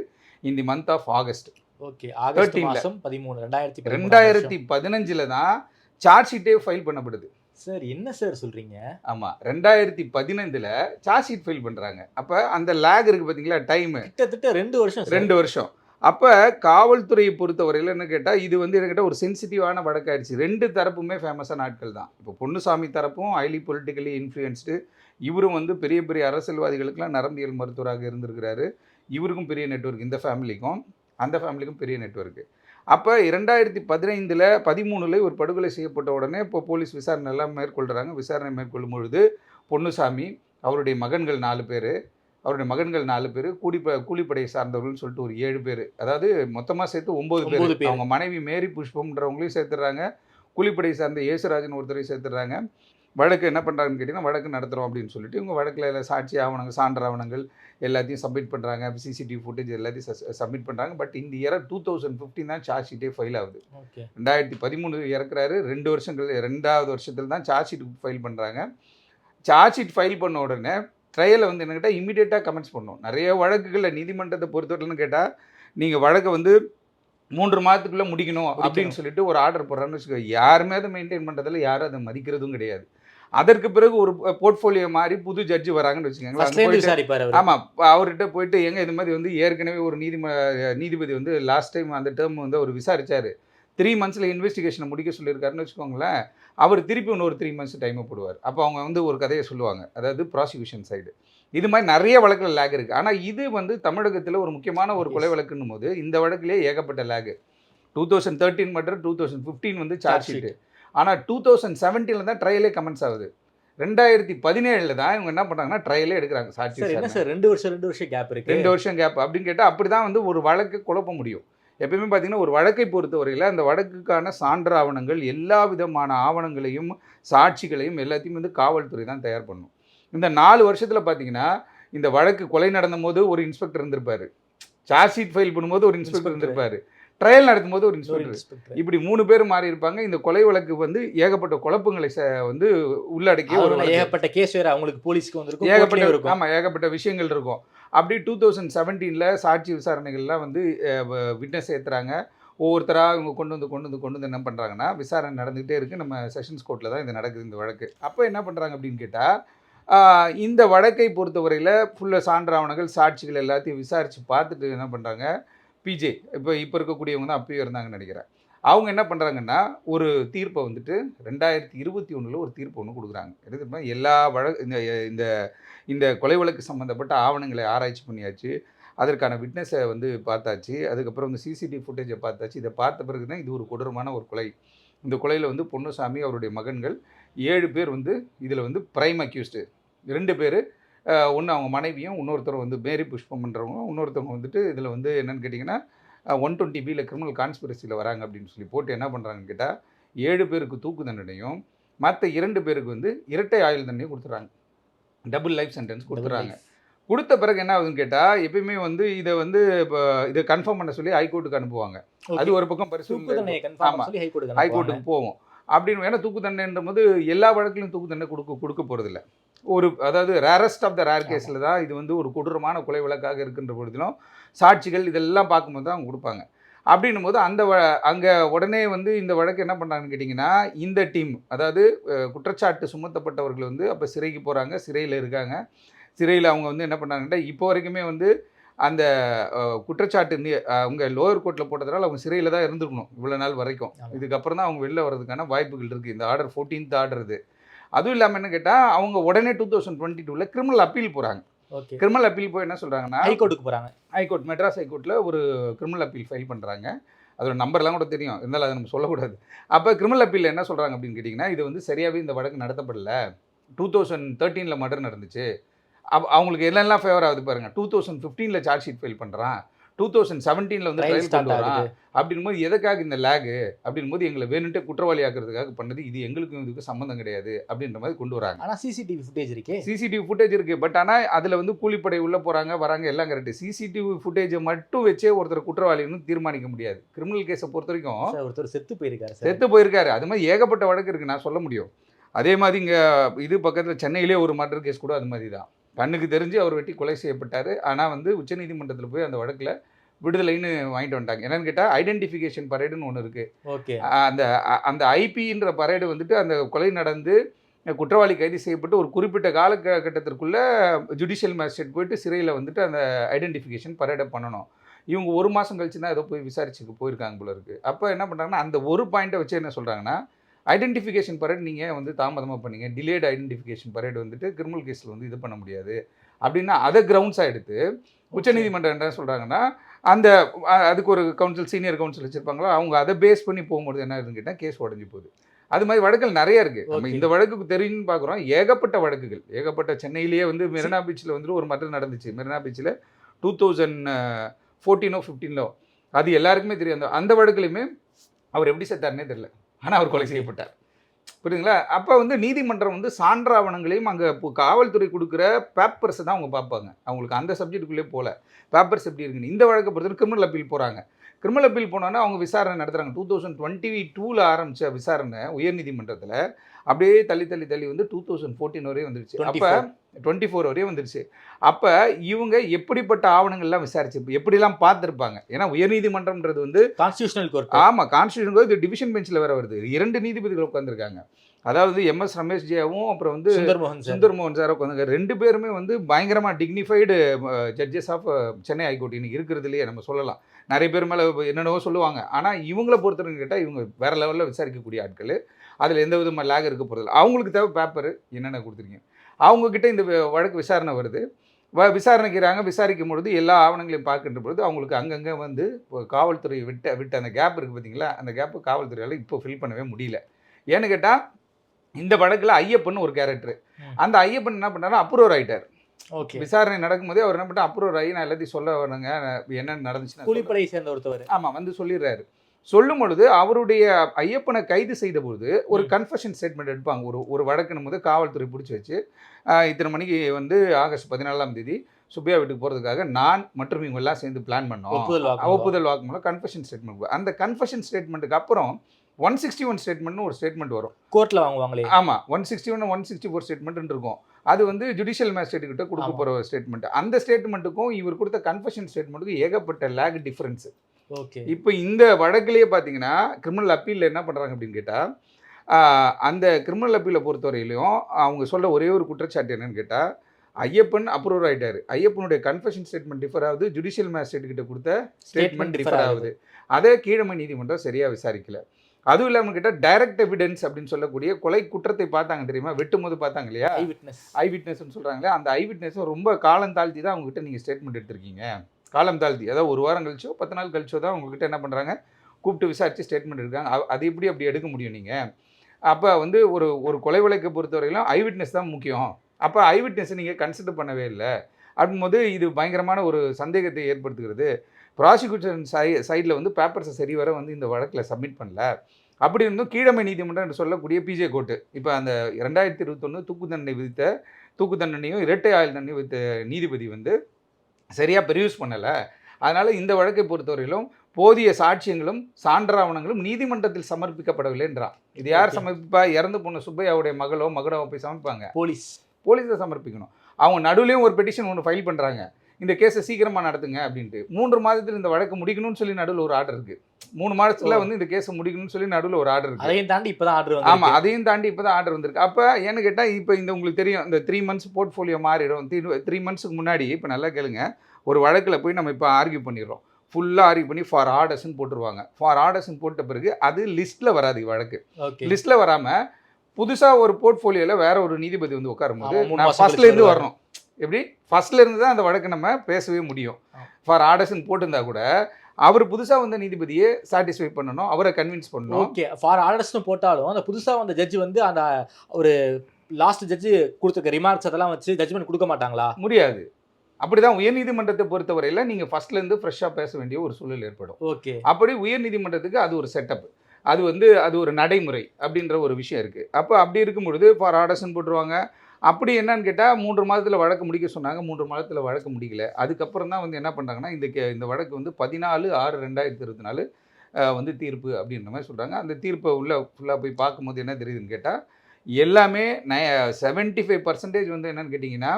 in the month of August okay August 13 ல. மாசம் பதிமூணு ரெண்டாயிரத்தி ரெண்டாயிரத்தி பதினஞ்சில் தான் சார்ஜ் ஷீட்டே ஃபைல் பண்ணப்படுது. சார் என்ன சார் சொல்றீங்க? ஆமாம் ரெண்டாயிரத்தி பதினைந்தில் சார்ஜ் ஷீட் ஃபைல் பண்ணுறாங்க அப்போ அந்த லேக் இருக்குது பார்த்தீங்களா டைமு கிட்டத்தட்ட ரெண்டு வருஷம். ரெண்டு வருஷம். அப்போ காவல்துறையை பொறுத்தவரையில் என்ன கேட்டால் இது வந்து என்கிட்ட ஒரு சென்சிட்டிவான வழக்காயிடுச்சு. ரெண்டு தரப்புமே ஃபேமஸான ஆட்கள் தான். இப்போ பொன்னுசாமி தரப்பும் ஹைலி பொலிட்டிக்கலி இன்ஃப்ளூயன்ஸ்டு இவரும் வந்து பெரிய பெரிய அரசியல்வாதிகளுக்கெல்லாம் நரம்பியல் மருத்துவராக இருந்திருக்கிறாரு. இவருக்கும் பெரிய நெட்வொர்க் இந்த ஃபேமிலிக்கும் அந்த ஃபேமிலிக்கும் பெரிய நெட்வொர்க்கு அப்போ இரண்டாயிரத்தி பதினைந்தில் பதிமூணில் ஒரு படுகொலை செய்யப்பட்ட உடனே இப்போ போலீஸ் விசாரணை எல்லாம் மேற்கொள்கிறாங்க விசாரணை மேற்கொள்ளும் பொழுது பொன்னுசாமி அவருடைய மகன்கள் நாலு பேர் அவருடைய மகன்கள் நாலு பேர் கூலிப்ப கூலிப்படையை சார்ந்தவர்கள்னு சொல்லிட்டு ஒரு ஏழு பேர். அதாவது மொத்தமாக சேர்த்து ஒம்பது பேர். அவங்க மனைவி மேரி புஷ்பம்ன்றவங்களையும் சேர்த்துடுறாங்க கூலிப்படையை சார்ந்த இயேசுராஜன் ஒருத்தரையும் சேர்த்துடுறாங்க வழக்கு என்ன பண்ணுறாங்கன்னு கேட்டிங்கன்னா வழக்கு நடத்துகிறோம் அப்படின்னு சொல்லிட்டு இவங்க வழக்கில் சாட்சி ஆவணங்கள் சான்று ஆவணங்கள் எல்லாத்தையும் சப்மிட் பண்ணுறாங்க சிசிடிவி ஃபுட்டேஜ் எல்லாத்தையும் சப்மிட் பண்ணுறாங்க பட் இந்த இயர் டூ தௌசண்ட் ஃபிஃப்டின் தான் சார்ஜ் ஷீட்டே ஃபைல் ஆகுது. ரெண்டாயிரத்தி பதிமூணு இறக்குறாரு. ரெண்டு வருஷங்கள் ரெண்டாவது வருஷத்தில் தான் சார்ஜ் ஷீட் ஃபைல் பண்ணுறாங்க சார்ஜ் ஷீட் ஃபைல் பண்ண உடனே ட்ரையலை வந்து என்ன கேட்டால் இமீடியட்டாக கமெண்ட்ஸ் பண்ணணும் நிறைய வழக்குகளில் நீதிமன்றத்தை பொறுத்தவரையில்னு கேட்டால் நீங்கள் வழக்கை வந்து மூன்று மாதத்துக்குள்ளே முடிக்கணும் அப்படின்னு சொல்லிட்டு ஒரு ஆர்டர் போடுறான்னு வச்சுக்கோ யாருமே அதை மெயின்டைன் பண்ணுறதில்ல யாரும் அதை மதிக்கிறதும் கிடையாது. அதற்கு பிறகு ஒரு போர்ட்ஃபோலியோ மாதிரி புது ஜட்ஜி வராங்கன்னு வச்சுக்கோங்களேன். ஆமாம் அவர்கிட்ட போயிட்டு எங்க இது மாதிரி வந்து ஏற்கனவே ஒரு நீதிம நீதிபதி வந்து லாஸ்ட் டைம் அந்த டேர்ம் வந்து அவர் விசாரிச்சாரு. த்ரீ மந்த்ஸில் இன்வெஸ்டிகேஷனை முடிக்க சொல்லியிருக்காருன்னு வச்சுக்கோங்களேன். அவர் திருப்பி இன்னொரு த்ரீ மந்த்ஸ் டைமை போடுவார். அப்போ அவங்க வந்து ஒரு கதையை சொல்லுவாங்க. அதாவது ப்ராசிக்யூஷன் சைடு இது மாதிரி நிறைய வழக்கில் லேக் இருக்குது ஆனால் இது வந்து தமிழகத்தில் ஒரு முக்கியமான ஒரு கொலை. வழக்குன்னும் போது இந்த வழக்கிலே ஏகப்பட்ட லேக் டூ தௌசண்ட் தேர்ட்டின் மட்டும் டூ தௌசண்ட் ஃபிஃப்டீன் வந்து சார்ஜ் ஷீட்டு ஆனால் டூ தௌசண்ட் செவன்டீனில் தான் ட்ரையலே கமெண்ட்ஸ் ஆகுது. ரெண்டாயிரத்தி பதினேழில் தான் இவங்க என்ன பண்ணுறாங்கன்னா ட்ரையலே எடுக்கிறாங்க சாட்சி சார் என்ன. சார் ரெண்டு வருஷம் ரெண்டு வருஷம் கேப் இருக்கு. ரெண்டு வருஷம் கேப் அப்படின்னு கேட்டால் அப்படி தான் வந்து ஒரு வழக்கு குழப்ப முடியும். எப்பயுமே பார்த்தீங்கன்னா ஒரு வழக்கை பொறுத்தவரையில் அந்த வழக்குக்கான சான்று ஆவணங்கள் எல்லா விதமான ஆவணங்களையும் சாட்சிகளையும் எல்லாத்தையும் வந்து காவல்துறை தான் தயார் பண்ணும். இந்த நாலு வருஷத்தில் பார்த்தீங்கன்னா இந்த வழக்கு கொலை நடந்த போது ஒரு இன்ஸ்பெக்டர் இருந்திருப்பாரு. சார்ஜ் ஷீட் ஃபைல் பண்ணும்போது ஒரு இன்ஸ்பெக்டர். இருந்திருப்பாரு. ட்ரையல் நடத்தும் போது ஒரு இன்ஸ்பெக்டர். இப்படி மூணு பேர் மாறி இருப்பாங்க. இந்த கொலை வழக்கு வந்து ஏகப்பட்ட குழப்பங்களை ச- வந்து உள்ளடக்கிய ஒரு. ஏகப்பட்ட கேஸ் வேற அவங்களுக்கு போலீஸ்க்கு வந்திருக்கும் ஏகப்பட்ட இருக்கும். ஆமாம் ஏகப்பட்ட விஷயங்கள் இருக்கும். அப்படி டூ தௌசண்ட் செவன்டீனில் சாட்சி விசாரணைகள்லாம் வந்து விட்னஸ் ஏற்றுறாங்க ஒவ்வொருத்தராக இவங்க கொண்டு வந்து கொண்டு வந்து கொண்டு வந்து என்ன பண்ணுறாங்கன்னா விசாரணை நடந்துகிட்டே இருக்குது நம்ம செஷன்ஸ் கோர்ட்டில் தான் இது நடக்குது இந்த வழக்கு. அப்போ என்ன பண்ணுறாங்க அப்படின்னு கேட்டால் இந்த வழக்கை பொறுத்தவரையில் ஃபுல்லாக சான்று ஆவணங்கள் சாட்சிகள் எல்லாத்தையும் விசாரித்து பார்த்துட்டு என்ன பண்ணுறாங்க பிஜே இப்போ இப்போ இருக்கக்கூடியவங்க தான் அப்பயும் இருந்தாங்கன்னு நினைக்கிறேன். அவங்க என்ன பண்ணுறாங்கன்னா ஒரு தீர்ப்பை வந்துட்டு ரெண்டாயிரத்தி இருபத்தி ஒன்றில் ஒரு தீர்ப்பு ஒன்று கொடுக்குறாங்க. எது எல்லா வழக்கு இந்த இந்த இந்த கொலை வழக்கு சம்மந்தப்பட்ட ஆவணங்களை ஆராய்ச்சி பண்ணியாச்சு. அதற்கான விட்னஸை வந்து பார்த்தாச்சு. அதுக்கப்புறம் இந்த சிசிடிவி ஃபுட்டேஜை பார்த்தாச்சு. இதை பார்த்த பிறகு தான் இது ஒரு கொடூரமான ஒரு கொலை. இந்த கொலையில் வந்து பொன்னுசாமி அவருடைய மகன்கள் ஏழு பேர் வந்து இதில் வந்து பிரைம் அக்யூஸ்டு ரெண்டு பேர் ஒன்று அவங்க மனைவியும் இன்னொருத்தர் வந்து மேரி புஷ்பம் பண்ணுறவங்க இன்னொருத்தவங்க வந்துட்டு இதில் வந்து என்னென்னு கேட்டிங்கன்னா ஒன் டுவெண்ட்டி பியில் கிரிமினல் கான்ஸ்பிரசியில் வராங்க அப்படின்னு சொல்லி போட்டு என்ன பண்ணுறாங்கன்னு கேட்டால் ஏழு பேருக்கு தூக்கு தண்டனையும் மற்ற இரண்டு பேருக்கு வந்து இரட்டை ஆயுள் தண்டனையும் கொடுத்துறாங்க டபுள் லைஃப் சென்டென்ஸ் கொடுத்துறாங்க கொடுத்த பிறகு என்ன ஆகுதுன்னு கேட்டால் எப்பயுமே வந்து இதை வந்து இப்போ இதை கன்ஃபார்ம் பண்ண சொல்லி ஹைகோர்ட்டுக்கு அனுப்புவாங்க. அது ஒரு பக்கம் தூக்கு பரிசீலனை தண்டனையை கன்ஃபார்ம் ஆமா. சொல்லி ஹைகோர்ட்டுக்கு ஹைகோர்ட்டுக்கு போவோம். அப்படின்னு ஏன்னா தூக்கு தண்டனைன்ற போது எல்லா வழக்கிலும் தூக்கு தண்டனை கொடுக்க கொடுக்க போகிறதில்ல ஒரு அதாவது ரேரஸ்ட் ஆஃப் த ரேர் கேஸில் தான் இது வந்து ஒரு கொடூரமான கொலை வழக்காக இருக்கின்ற பொழுதிலும் சாட்சிகள் இதெல்லாம் பார்க்கும்போது தான் அவங்க கொடுப்பாங்க. அப்படின்னும் போது அந்த வ அங்கே உடனே வந்து இந்த வழக்கு என்ன பண்ணுறாங்கன்னு கேட்டிங்கன்னா இந்த டீம் அதாவது குற்றச்சாட்டு சுமத்தப்பட்டவர்கள் வந்து அப்போ சிறைக்கு போகிறாங்க சிறையில் இருக்காங்க. சிறையில் அவங்க வந்து என்ன பண்ணாங்கன்னா இப்போ வரைக்குமே வந்து அந்த குற்றச்சாட்டு அவங்க லோயர் கோர்ட்டில் போட்டதுனால அவங்க சிறையில் தான் இருந்திருக்கணும் இவ்வளோ நாள் வரைக்கும். இதுக்கப்புறம் தான் அவங்க வெளில வர்றதுக்கான வாய்ப்புகள் இருக்குது இந்த ஆர்டர் ஃபோர்டீன்த் ஆர்டர் இது. அதுவும் இல்லாமல் என்ன கேட்டால் அவங்க உடனே டூ தௌசண்ட் டுவெண்ட்டி டூவில் கிரிமினல் அப்பீல் போகிறாங்க ஓகே கிரிமினல் அப்பீல் போய் என்ன சொல்கிறாங்கன்னா ஹைகோர்ட்டுக்கு போறாங்க. ஹைகோர்ட் மெட்ராஸ் ஹைகோர்ட்டில் ஒரு கிரிமினல் அப்பீல் ஃபைல் பண்ணுறாங்க அதோட நம்பர்லாம் கூட தெரியும். இருந்தாலும் அதை நம்ம சொல்லக்கூடாது. அப்போ கிரிமினல் அப்பீல் என்ன சொல்கிறாங்க அப்படின்னு கேட்டிங்கன்னா இது வந்து சரியாகவே இந்த வழக்கு நடத்தப்படல. டூ தௌசண்ட் தேர்ட்டீனில் மர்டர் நடந்துச்சு. அவ அவங்களுக்கு என்னெல்லாம் ஃபேவர் ஆகுது பாருங்க. டூ தௌசண்ட் ஃபிஃப்டீனில் சார்ஜ் ஷீட் ஃபைல் பண்ணுறான் டூ தௌசண்ட் செவன்டீனில் வந்து ட்ரையல் ஸ்டார்ட் ஆகுது. அப்படின் போது எதுக்காக இந்த லேகு அப்படின் போது எங்களை வேணுன்ட்டு குற்றவாளி ஆக்குறதுக்காக பண்ணது. இது எங்களுக்கும் இதுக்கு சம்மந்தம் கிடையாது அப்படின்ற மாதிரி கொண்டு வராங்க. ஆனா சிசிடிவி ஃபுட்டேஜ் இருக்கே. சிசிடிவி ஃபுட்டேஜ் இருக்கு. பட் ஆனால் அதில் வந்து கூலிப்படை உள்ள போகிறாங்க வராங்க எல்லாம் கரெக்ட் சிசிடிவி ஃபுட்டேஜை மட்டும் வச்சே ஒருத்தர் குற்றவாளின்னு தீர்மானிக்க முடியாது. கிரிமினல் கேஸை பொறுத்த வரைக்கும் ஒருத்தர் செத்து போயிருக்காரு செத்து போயிருக்காரு. அது மாதிரி ஏகப்பட்ட வழக்கு இருக்கு. நான் சொல்ல முடியும். அதே மாதிரி இங்கே இது பக்கத்தில் சென்னையிலே ஒரு மர்டர் கேஸ் கூட அது மாதிரி தான். கண்ணுக்கு தெரிஞ்சு அவர் வெட்டி கொலை செய்யப்பட்டார். ஆனால் வந்து உச்சநீதிமன்றத்தில் போய் அந்த வழக்கில் விடுதலைன்னு வாங்கிட்டு வந்துட்டாங்க. என்னன்னு கேட்டால் ஐடென்டிஃபிகேஷன் பரேடுன்னு ஒன்று இருக்குது ஓகே. அந்த அந்த ஐபின்ற பரேடு வந்துட்டு அந்த கொலை நடந்து குற்றவாளி கைது செய்யப்பட்டு ஒரு குறிப்பிட்ட காலகட்டத்திற்குள்ள ஜுடிஷியல் மேஜிஸ்ட்ரேட் போயிட்டு சிறையில் வந்துட்டு அந்த ஐடென்டிஃபிகேஷன் பரேடை பண்ணணும். இவங்க ஒரு மாதம் கழிச்சு தான் ஏதோ போய் விசாரிச்சுக்கு போயிருக்காங்க போல இருக்கு. அப்போ என்ன பண்ணுறாங்கன்னா அந்த ஒரு பாயிண்ட்டை வச்சு என்ன சொல்கிறாங்கன்னா ஐடென்டிஃபிகேஷன் பரேட் நீங்கள் வந்து தாமதமாக பண்ணீங்க. டிலேட் ஐடென்டிஃபிகேஷன் பரேட் வந்துட்டு கிரிமினல் கேஸில் வந்து இது பண்ண முடியாது. அப்படின்னா அதை கிரவுண்ட்ஸாக எடுத்து உச்சநீதிமன்றம் என்ன சொல்கிறாங்கன்னா அந்த அதுக்கு ஒரு கவுன்சில் சீனியர் கவுன்சில் வச்சுருப்பாங்களோ அவங்க அதை பேஸ் பண்ணி போகும்போது என்ன ஆகுதுன்னு கேட்டால் கேஸ் உடஞ்சி போகுது. அது மாதிரி வழக்குகள் நிறைய இருக்குது நம்ம. இந்த வழக்குக்கு தெரியும்னு பார்க்குறோம். ஏகப்பட்ட வழக்குகள். ஏகப்பட்ட சென்னையிலேயே வந்து மெரினா பீச்சில் வந்து ஒரு மர்டர் நடந்துச்சு. மெரினா பீச்சில் டூ தௌசண்ட் ஃபோர்டீனோ ஃபிஃப்டீனோ அது எல்லாருக்குமே தெரியும். அந்த அந்த வழக்குலையுமே அவர் எப்படி செத்தாருன்னே தெரியல. ஆனால் அவர் கொலை. செய்யப்பட்டார். புரியுதுங்களா? அப்போ வந்து நீதிமன்றம் வந்து சான்றாவணங்களையும் அங்கே காவல்துறை கொடுக்குற பேப்பர்ஸை தான் அவங்க பார்ப்பாங்க. அவங்களுக்கு அந்த சப்ஜெக்ட்டுக்குள்ளே போகல பேப்பர்ஸ் எப்படி இருக்குன்னு. இந்த வழக்கை பொறுத்தவரை கிரிமினல் அப்பீல் போகிறாங்க கிரிமினல் அப்பீல் போனோன்னா அவங்க விசாரணை நடத்துகிறாங்க டூ தௌசண்ட் டுவெண்ட்டி டூவில் ஆரம்பித்த விசாரணை உயர்நீதிமன்றத்தில் அப்படியே தள்ளி தள்ளி தள்ளி வந்து டூ தௌசண்ட் ஃபோர்டீன் வரையும் வந்துருச்சு. அப்போ 24. டுவெண்ட்டி ஃபோர் வரையும் வந்துருச்சு. அப்போ இவங்க எப்படிப்பட்ட ஆவணங்கள்லாம் விசாரிச்சு எப்படிலாம் பார்த்துருப்பாங்க? ஏன்னா உயர்நீதிமன்றம்ன்றது வந்து கான்ஸ்டியூஷனல் கோர்ட் ஆமாம் கான்ஸ்டியூஷன் இது டிவிஷன் பெஞ்சில் வேற வருது. இரண்டு நீதிபதிகள் உட்காந்துருக்காங்க அதாவது எம்எஸ் ரமேஷ் ஜியாவும் அப்புறம் வந்து சுந்தர் மோகன் சார். சுந்தர் மோகன் சார் உட்காந்துங்க ரெண்டு பேருமே வந்து பயங்கரமாக dignified judges of Chennai high court இன்னைக்கு இருக்கிறதுலையே நம்ம சொல்லலாம். நிறைய பேர் மேலே என்னென்னவோ சொல்லுவாங்க. ஆனால் இவங்கள பொறுத்தவரைக்கும் கேட்டால் இவங்க வேற லெவலில் விசாரிக்கக்கூடிய ஆட்கள். அதில் எந்த விதமாக லேக் இருக்க போகிறதில்ல அவங்களுக்கு தேவை பேப்பர் என்னென்ன கொடுத்துருக்கீங்க? அவங்கக்கிட்ட இந்த வழக்கு விசாரணை வருது. வ விசாரணைக்கிறாங்க. விசாரிக்கும் பொழுது எல்லா ஆவணங்களையும் பார்க்கின்ற பொழுது அவங்களுக்கு அங்கங்கே வந்து இப்போ காவல்துறை விட்ட விட்ட அந்த கேப் இருக்குது பார்த்தீங்களா அந்த கேப்பு காவல்துறையால் இப்போ ஃபில் பண்ணவே முடியல. ஏன்னு கேட்டால் இந்த வழக்கில் ஐயப்பன் ஒரு கேரக்டர். அந்த ஐயப்பன் என்ன பண்ணாரு அப்ரூவர் ஆயிட்டார். ஓகே. விசாரணை நடக்கும்போதே அவர் என்ன பண்ணா அப்ரூவர் ஆகி நான் எல்லாத்தையும் சொல்ல வரணுங்க. என்ன நடந்துச்சுன்னு கூலிப்படையை சேர்ந்த ஒருத்தவர். ஆமாம் வந்து சொல்லிடுறாரு. சொல்லும் பொழுது அவருடைய ஐயப்பனை கைது செய்த பொழுது ஒரு. கன்ஃபெஷன் ஸ்டேட்மெண்ட் எடுப்பாங்க. ஒரு ஒரு வழக்குனும் போது காவல்துறை பிடிச்சி வச்சு இத்தனை மணிக்கு வந்து ஆகஸ்ட் பதினாலாம் தேதி சுப்பியா வீட்டுக்கு போகிறதுக்காக நான் மற்றும் இவங்க எல்லாம் சேர்ந்து பிளான் பண்ணோம். ஒப்புதல் வாக்குமூலம். கன்ஃபெஷன் ஸ்டேட்மெண்ட் அந்த கன்ஃபெஷன் ஸ்டேட்மெண்ட்டுக்கு அப்புறம் ஒன் சிக்ஸ்டி ஒன் ஸ்டேட்மெண்ட்னு ஒரு ஸ்டேட்மெண்ட் வரும். கோர்ட்ல வாங்குவாங்களே. ஆமாம் one sixty one one sixty four statement இருக்கும். அது வந்து ஜுடிஷியல் மேஜிஸ்ட்ரேட் கிட்ட கொடுக்க. போகிற ஸ்டேட்மெண்ட் அந்த ஸ்டேட்மெண்ட்டுக்கும் இவர் கொடுத்த கன்ஃபெஷன் ஸ்டேட்மெண்ட்டுக்கும் ஏகப்பட்ட லேக் டிஃபரன்ஸ் ஓகே. இப்போ இந்த வழக்கிலேயே பார்த்தீங்கன்னா கிரிமினல் அப்பீலில் என்ன பண்ணுறாங்க அப்படின்னு கேட்டால் அந்த கிரிமினல் அப்பீலை பொறுத்தவரையிலையும் அவங்க சொல்ற ஒரே ஒரு குற்றச்சாட்டு என்னன்னு கேட்டால் ஐயப்பன் அப்ரூவ் ஆயிட்டாரு. ஐயப்பனுடைய கன்ஃபெஷன் ஸ்டேட்மெண்ட் டிஃபர் ஆகுது ஜுடிஷியல் மேஜிஸ்ட்ரேட் கிட்ட கொடுத்த ஸ்டேட்மெண்ட் டிஃபர் ஆகுது. அதே கீழமை நீதிமன்றம் சரியாக விசாரிக்கல. அதுவும் இல்லாமல் கேட்டால் டைரக்ட் எவிடன்ஸ் அப்படின்னு சொல்லக்கூடிய கொலை குற்றத்தை பார்த்தாங்க தெரியுமா? வெட்டும் போது பார்த்தாங்க இல்லையா? ஐ விட்னஸ் ஐ விட்னஸ்னு சொல்கிறாங்களே அந்த ஐ விட்னஸும் ரொம்ப காலம் தாழ்த்தி தான் அவங்ககிட்ட நீங்கள் ஸ்டேட்மெண்ட் எடுத்திருக்கீங்க. காலம் தாழ்த்தி அதாவது ஒரு வாரம் கழிச்சோ பத்து நாள் கழிச்சோ தான் உங்ககிட்ட என்ன பண்ணுறாங்க கூப்பிட்டு விசாரித்து ஸ்டேட்மெண்ட் இருக்காங்க அது எப்படி அப்படி எடுக்க முடியும் நீங்கள் அப்போ வந்து ஒரு ஒரு கொலை வழக்கை பொறுத்தவரையிலும் ஐ விட்னஸ் தான் முக்கியம். அப்போ ஐ விட்னஸை நீங்கள் கன்சிடர் பண்ணவே இல்லை. அப்படின்போது இது பயங்கரமான ஒரு சந்தேகத்தை ஏற்படுத்துகிறது. ப்ராசிக்யூஷன் சை சைடில் வந்து பேப்பர்ஸை சரி வர வந்து இந்த வழக்கில் சப்மிட் பண்ணல. அப்படி இருந்தும் கீழமை நீதிமன்றம் என்று சொல்லக்கூடிய பிஜே கோர்ட்டு இப்போ அந்த ரெண்டாயிரத்தி இருபத்தொன்று தூக்கு தண்டனை விதித்த தூக்கு தண்டனையும் இரட்டை ஆயுள் தண்டனை விதித்த நீதிபதி வந்து சரியாக பெரியூஸ் பண்ணலை. அதனால் இந்த வழக்கை பொறுத்தவரையிலும் போதிய சாட்சியங்களும் சான்றாவணங்களும் நீதிமன்றத்தில் சமர்ப்பிக்கப்படவில்லை என்றான் இது யார். சமர்ப்பிப்பா? இறந்து போன சுப்பையாவுடைய மகளோ மகனோ போய் சமர்ப்பாங்க? போலீஸ். போலீஸை சமர்ப்பிக்கணும். அவங்க நடுவுலையும் ஒரு பெட்டிஷன் ஒன்று ஃபைல் பண்ணுறாங்க இந்த கேஸை சீக்கிரமாக நடத்துங்க அப்படின்ட்டு. மூன்று மாதத்தில் இந்த வழக்கு முடிக்கணும்னு சொல்லி நடுவில் ஒரு ஆர்டர் இருக்குது மூணு மாதத்தில். வந்து இந்த கேஸை முடிக்கணும்னு சொல்லி நடுவில் ஒரு ஆர்டர் இருக்குது அதையும் தாண்டி இப்பதான் ஆர்டர் ஆமாம் அதையும் தாண்டி இப்போ தான் ஆர்டர் வந்திருக்கு. அப்போ ஏன்னு கேட்டால் இப்போ இந்த உங்களுக்கு தெரியும் இந்த த்ரீ மந்த்ஸ் போர்ட்ஃபோலியோ மாறிடும். த்ரீ மந்த்ஸுக்கு முன்னாடி இப்போ நல்லா கேளுங்க ஒரு வழக்கில் போய் நம்ம இப்போ ஆர்கியூ பண்ணிடுறோம். ஃபுல்லாக ஆர்கியூ பண்ணி ஃபார் ஆர்டர்ஸ்னு போட்டுருவாங்க. ஃபார் ஆர்டர்ஸ்னு போட்ட பிறகு அது லிஸ்ட்டில் வராது வழக்கு. லிஸ்ட்டில் வராமல் புதுசாக ஒரு போர்ட்ஃபோலியோவில் வேற ஒரு நீதிபதி வந்து உட்காரும்போது ஆமா, மூணு நான் மாசம் ஃபர்ஸ்ட்ல இருந்து கழிச்சு வரணும். எப்படி? இருந்து தான் அந்த வழக்கு நம்ம பேசவே முடியும். ஃபார் ஆர்டர்ஸ்னு போட்டிருந்தா கூட அவர் புதுசாக வந்த நீதிபதியை சாட்டிஸ்ஃபை பண்ணணும் அவரை கன்வின்ஸ் பண்ணணும். ஓகே ஃபார் ஆர்டர்ஸ்னு போட்டாலும் அந்த புதுசா வந்த ஜட்ஜ் வந்து அந்த ஒரு லாஸ்ட் ஜட்ஜ் கொடுத்துருக்க ரிமார்க்ஸ் அதெல்லாம் வச்சு ஜட்ஜ்மெண்ட் கொடுக்க மாட்டாங்களா? முடியாது. அப்படிதான் உயர்நீதிமன்றத்தை பொறுத்தவரையில் நீங்கள் ஃபர்ஸ்ட்லேருந்து ஃப்ரெஷ்ஷாக பேச வேண்டிய ஒரு சூழல் ஏற்படும். ஓகே அப்படி உயர்நீதிமன்றத்துக்கு அது ஒரு செட்டப் அது வந்து அது ஒரு நடைமுறை அப்படின்ற ஒரு விஷயம் இருக்குது அப்போ அப்படி இருக்கும் பொழுது ஃபார் ஆர்டர்ஸ்னு போட்டுருவாங்க. அப்படி என்னன்னு கேட்டால் மூன்று மாதத்தில் வழக்கு முடிக்க சொன்னாங்க. மூன்று மாதத்தில் வழக்கு முடிக்கல. அதுக்கப்புறம் தான் வந்து என்ன பண்ணுறாங்கன்னா இந்த கே- இந்த வழக்கு வந்து பதினாலு ஆறு ரெண்டாயிரத்தி இருபத்தி நாலு வந்து தீர்ப்பு அப்படின்ற மாதிரி சொல்கிறாங்க அந்த தீர்ப்பை உள்ள ஃபுல்லாக போய் பார்க்கும்போது என்ன தெரியுதுன்னு கேட்டால் எல்லாமே நய செவன்ட்டி ஃபைவ் பர்சன்டேஜ் வந்து என்னன்னு கேட்டிங்கன்னா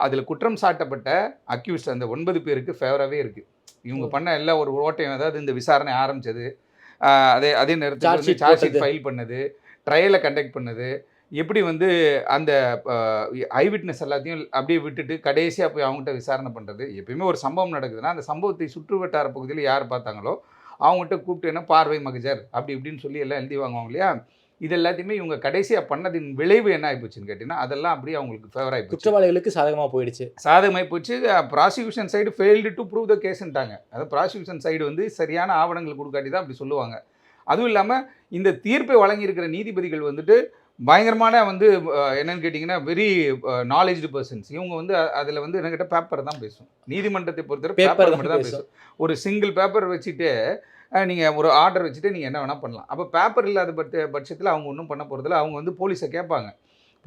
அதில் குற்றம் சாட்டப்பட்ட அக்யூஸ்ட் அந்த ஒன்பது பேருக்கு ஃபேவராகவே இருக்குது இவங்க பண்ண எல்லா ஒரு ஓட்டையும் அதாவது இந்த விசாரணை ஆரம்பிச்சது ஆஹ் அதே அதே நேரத்தில் சார்ஜ் ஷீட். ஃபைல் பண்ணது ட்ரையலை கண்டக்ட் பண்ணது எப்படி வந்து அந்த ஐ விட்னஸ் எல்லாத்தையும் அப்படியே விட்டுட்டு கடைசியாக போய் அவங்ககிட்ட விசாரணை பண்ணுறது எப்பயுமே ஒரு சம்பவம் நடக்குதுன்னா அந்த சம்பவத்தை சுற்று வட்டார பகுதியில் யார் பார்த்தாங்களோ அவங்ககிட்ட கூப்பிட்டு என்ன பார்வை மகஜர் அப்படி இப்படின்னு சொல்லி எல்லாம் எழுதி வாங்குவாங்க இல்லையா? இது எல்லாத்தையுமே இவங்க கடைசியாக பண்ணதின் விளைவு என்ன ஆகிப்போச்சுன்னு கேட்டிங்கன்னா அதெல்லாம் அப்படியே அவங்களுக்கு ஃபேவர் ஆகிப்போச்சு குற்றவாளிகளுக்கு சாதகமா போயிடுச்சு. சாதகமாய் போச்சு. Prosecution side failed to prove the கேஸ்ன்ட்டாங்க அதாவது ப்ராசிக்யூஷன் சைடு வந்து சரியான ஆவணங்கள் கொடுக்காட்டி தான் அப்படி சொல்லுவாங்க. அதுவும் இல்லாமல் இந்த தீர்ப்பை வழங்கியிருக்கிற நீதிபதிகள் வந்துட்டு பயங்கரமான வந்து என்னன்னு கேட்டிங்கன்னா வெரி நாலேஜ்டு பர்சன்ஸ் இவங்க வந்து அதில் வந்து என்ன கேட்டால் பேப்பர் தான் பேசும். நீதிமன்றத்தை பொறுத்தவரை பேப்பர் மட்டும் தான் பேசும். ஒரு சிங்கிள் பேப்பர் வச்சுட்டு நீங்கள் ஒரு ஆர்டர் வச்சுட்டு நீங்கள் என்ன வேணால் பண்ணலாம். அப்போ பேப்பர் இல்லாத பட்ச பட்சத்தில் அவங்க ஒன்றும் பண்ண போகிறதில்ல அவங்க வந்து போலீஸை கேட்பாங்க.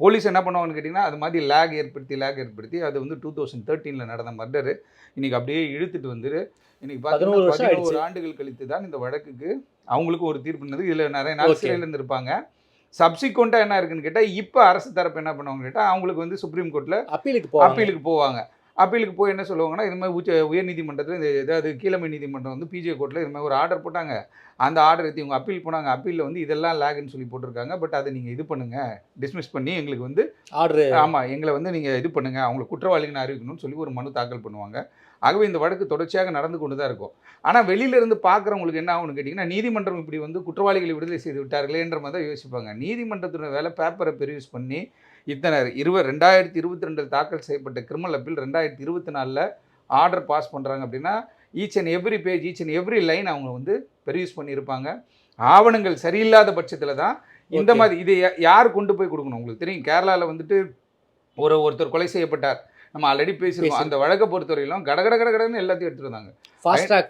போலீஸ் என்ன பண்ணுவாங்கன்னு கேட்டிங்கன்னா அது மாதிரி லேக் ஏற்படுத்தி லேக் ஏற்படுத்தி அது வந்து டூ தௌசண்ட் தேர்ட்டீனில் நடந்த மர்டரு இன்னைக்கு அப்படியே இழுத்துட்டு வந்துரு. இன்னைக்கு பதினோரு பார்த்தீங்கன்னா பதினோரு ஆயிடுச்சு. ஆண்டுகள் கழித்து தான் இந்த வழக்குக்கு அவங்களுக்கும் ஒரு தீர்ப்பு இருந்தது இதில் நிறைய நாள். சிறையில் இருந்திருப்பாங்க சப்சிக்வெண்ட்டாக என்ன இருக்குன்னு கேட்டால் இப்போ அரசு தரப்பு என்ன பண்ணுவாங்க கேட்டால் அவங்களுக்கு வந்து சுப்ரீம் கோர்ட்டில் அப்பீலுக்கு அப்பீலுக்கு போவாங்க. அப்பீலுக்கு போய் என்ன சொல்லுவாங்கன்னா இது மாதிரி உச்ச உயர்நீதிமன்றத்தில் இந்த ஏதாவது கீழமை நீதிமன்றம் வந்து பிஜே கோர்ட்டில் இது மாதிரி ஒரு ஆர்டர் போட்டாங்க. அந்த ஆர்டர் எடுத்து இவங்க அப்பீல் போனாங்க. அப்பீலில் வந்து இதெல்லாம் லேக்னு சொல்லி போட்டிருக்காங்க. பட் அதை நீங்கள் இது பண்ணுங்கள் டிஸ்மிஸ் பண்ணி எங்களுக்கு வந்து ஆர்டர் ஆமாம் எங்களை வந்து நீங்கள் இது பண்ணுங்கள் அவங்களை குற்றவாளிகள்னு அறிவிக்கணும்னு சொல்லி ஒரு மனு தாக்கல் பண்ணுவாங்க. ஆகவே இந்த வழக்கு தொடர்ச்சியாக நடந்து கொண்டு தான் இருக்கும். ஆனால் வெளியிலேருந்து பார்க்குறவங்களுக்கு என்ன ஆகும்னு கேட்டிங்கன்னா நீதிமன்றம் இப்படி வந்து குற்றவாளிகளை விடுதலை செய்து விட்டார்களேன்ற மாதிரி தான் யோசிப்பாங்க. நீதிமன்றத்தின வேலை பேப்பரை பெரியூஸ் பண்ணி இத்தனை இருபது ரெண்டாயிரத்தி இருபத்தி ரெண்டில் தாக்கல் செய்யப்பட்ட கிரிமினல் அப்பீல் ரெண்டாயிரத்தி இருபத்தி நாலில் ஆர்டர் பாஸ் பண்ணுறாங்க அப்படின்னா each and every page each and every line அவங்க வந்து பெரியூஸ் பண்ணியிருப்பாங்க. ஆவணங்கள் சரியில்லாத பட்சத்தில் தான் இந்த. மாதிரி இதை யார் கொண்டு போய் கொடுக்கணும்? உங்களுக்கு தெரியும் கேரளாவில் வந்துட்டு ஒரு ஒருத்தர் கொலை செய்யப்பட்டார். நம்ம ஆல்ரெடி பேசியிருக்கோம். அந்த வழக்கை பொறுத்தவரையிலும் கடகட கடகடன்னு எல்லாத்தையும்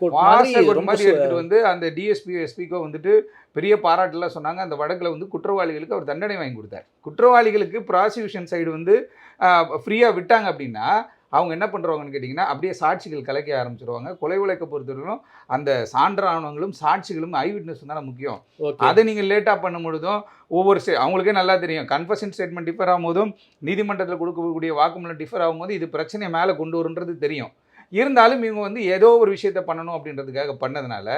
ரொம்ப மாதிரி எடுத்துட்டு வந்து அந்த டிஎஸ்பி எஸ்பிக்கோ வந்துட்டு பெரிய பாராட்டுலாம் சொன்னாங்க. அந்த வழக்கில் வந்து குற்றவாளிகளுக்கு அவர் தண்டனை வாங்கி கொடுத்தார். குற்றவாளிகளுக்கு ப்ராசிக்யூஷன் சைடு வந்து ஃப்ரீயாக விட்டாங்க அப்படின்னா அவங்க என்ன பண்ணுறாங்கன்னு கேட்டிங்கன்னா அப்படியே சாட்சிகள் கலைக்க ஆரம்பிச்சிருவாங்க. கொலை வழக்கை பொறுத்தவரையிலும் அந்த சான்றாவணங்களும் சாட்சிகளும் ஐ விட்னஸ் தானே முக்கியம். அதை நீங்கள் லேட்டாக பண்ணும் பொழுதும் ஒவ்வொரு ஸ்டே அவங்களுக்கே நல்லா தெரியும். கன்ஃபஷன் ஸ்டேட்மெண்ட் டிஃபர் ஆகும்போதும் நீதிமன்றத்தில் கொடுக்கக்கூடிய வாக்குமூலம் டிஃபர் ஆகும்போது இது பிரச்சனையை மேலே கொண்டு வருன்றது தெரியும். இருந்தாலும் இவங்க வந்து ஏதோ ஒரு விஷயத்தை பண்ணணும் அப்படின்றதுக்காக பண்ணதுனால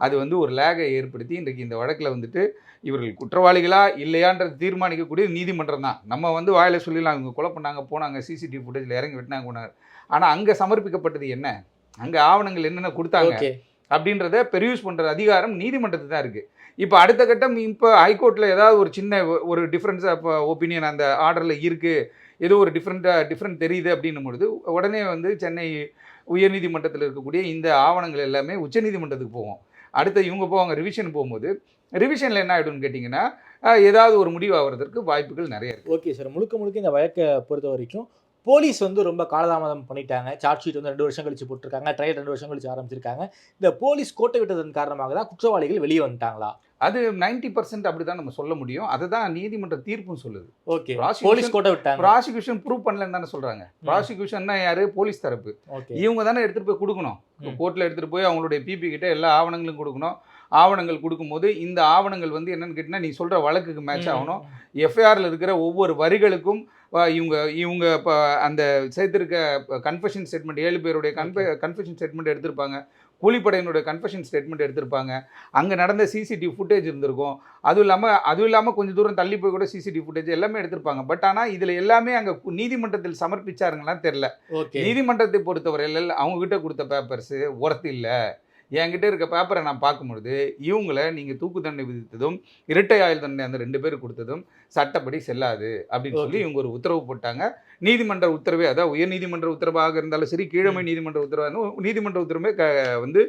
அது வந்து ஒரு லேகை ஏற்படுத்தி இன்றைக்கு இந்த வழக்கில் வந்துட்டு இவர்கள் குற்றவாளிகளா இல்லையான்றது தீர்மானிக்கக்கூடிய நீதிமன்றம் தான். நம்ம வந்து வாயில சொல்லிடலாம் இவங்க கொலை பண்ணாங்க போனாங்க சிசிடிவி ஃபுட்டேஜில் இறங்கி வெட்டினாங்க போனாங்க ஆனால் அங்கே சமர்ப்பிக்கப்பட்டது என்ன? அங்கே ஆவணங்கள் என்னென்ன கொடுத்தாங்க? அப்படின்றத பெரியூஸ் பண்ணுற அதிகாரம் நீதிமன்றத்துக்கு தான் இருக்குது இப்போ அடுத்த கட்டம் இப்போ ஹைகோர்ட்டில் ஏதாவது ஒரு சின்ன ஒரு டிஃப்ரென்ஸ் இப்போ ஒப்பீனியன் அந்த ஆர்டரில் இருக்குது ஏதோ ஒரு டிஃப்ரெண்ட்டாக டிஃப்ரெண்ட் தெரியுது அப்படின்னும் பொழுது உடனே வந்து சென்னை உயர்நீதிமன்றத்தில் இருக்கக்கூடிய இந்த ஆவணங்கள் எல்லாமே உச்சநீதிமன்றத்துக்கு போகும். அடுத்து இவங்க போவாங்க ரிவிஷன் போகும்போது ரிவிஷனில் என்ன ஆகிடும்னு கேட்டிங்கன்னா ஏதாவது ஒரு முடிவு ஆகிறதுக்கு வாய்ப்புகள் நிறைய இருக்குது ஓகே சார் முழுக்க முழுக்க இந்த வழக்கை பொறுத்த வரைக்கும் போலீஸ் வந்து ரொம்ப காலதாமதம் பண்ணிட்டாங்க. சார்ஜ் ஷீட் வந்து ரெண்டு வருஷம் கழிச்சு போட்டிருக்காங்க. ட்ரையல் ரெண்டு வருஷம் கழிச்சு ஆரம்பிச்சிருக்காங்க. இந்த போலீஸ் கோட்டை விட்டதன் காரணமாக தான் குற்றவாளிகள் வெளியே வந்துட்டாங்களா? அது 90% பர்சன்ட் அப்படி தான் நம்ம சொல்ல முடியும். அதை தான் நீதிமன்ற தீர்ப்பும் சொல்லுது. ஓகே. போலீஸ் கோட்டை விட்டாங்க. ப்ராசிக்யூஷன் ப்ரூவ் பண்ணலன்னு தானே சொல்கிறாங்க ப்ராசிக்யூஷன்னா யார்? போலீஸ் தரப்பு. இவங்க தானே எடுத்துகிட்டு போய் கொடுக்கணும். கோர்ட்டில் எடுத்துகிட்டு போய் அவங்களுடைய பிபி கிட்ட எல்லா ஆவணங்களும் கொடுக்கணும். ஆவணங்கள் கொடுக்கும்போது இந்த ஆவணங்கள் வந்து என்னன்னு கேட்டிங்கன்னா நீ சொல்கிற வழக்குக்கு மேட்ச் ஆகணும். எஃப்ஐஆரில் இருக்கிற ஒவ்வொரு வரிகளுக்கும் இவங்க இவங்க இப்போ அந்த சேர்த்திருக்க கன்ஃபெஷன் ஸ்டேட்மெண்ட் ஏழு பேருடைய கன்ஃப கன்ஃபெஷன் ஸ்டேட்மெண்ட் எடுத்திருப்பாங்க. கூலிப்படையினுடைய கன்ஃபெஷன் ஸ்டேட்மெண்ட் எடுத்திருப்பாங்க. அங்கே நடந்த சிசிடிவி ஃபுட்டேஜ் இருந்திருக்கும். அதுவும் இல்லாமல் அதுவும் இல்லாமல் கொஞ்சம் தூரம் தள்ளி போய் கூட சிசிடிவி ஃபுட்டேஜ் எல்லாமே எடுத்திருப்பாங்க. பட் ஆனால் இதில் எல்லாமே அங்கே நீதிமன்றத்தில் சமர்ப்பிச்சாருங்களாம் தெரில நீதிமன்றத்தை பொறுத்தவரையில் அவங்க கிட்ட கொடுத்த பேப்பர்ஸு ஒர்த் இல்லை. என்கிட்ட இருக்க பேப்பரை நான் பார்க்கும்பொழுது இவங்கள நீங்கள் தூக்கு தண்டனை விதித்ததும் இரட்டை ஆயுள் தண்டனை அந்த ரெண்டு பேருக்கு கொடுத்ததும் சட்டப்படி செல்லாது அப்படின்னு சொல்லி. இவங்க ஒரு உத்தரவு போட்டாங்க. நீதிமன்ற உத்தரவே அதாவது உயர் நீதிமன்ற உத்தரவாக இருந்தாலும் சரி கீழமை நீதிமன்ற உத்தரவாக நீதிமன்ற உத்தரவே க வந்து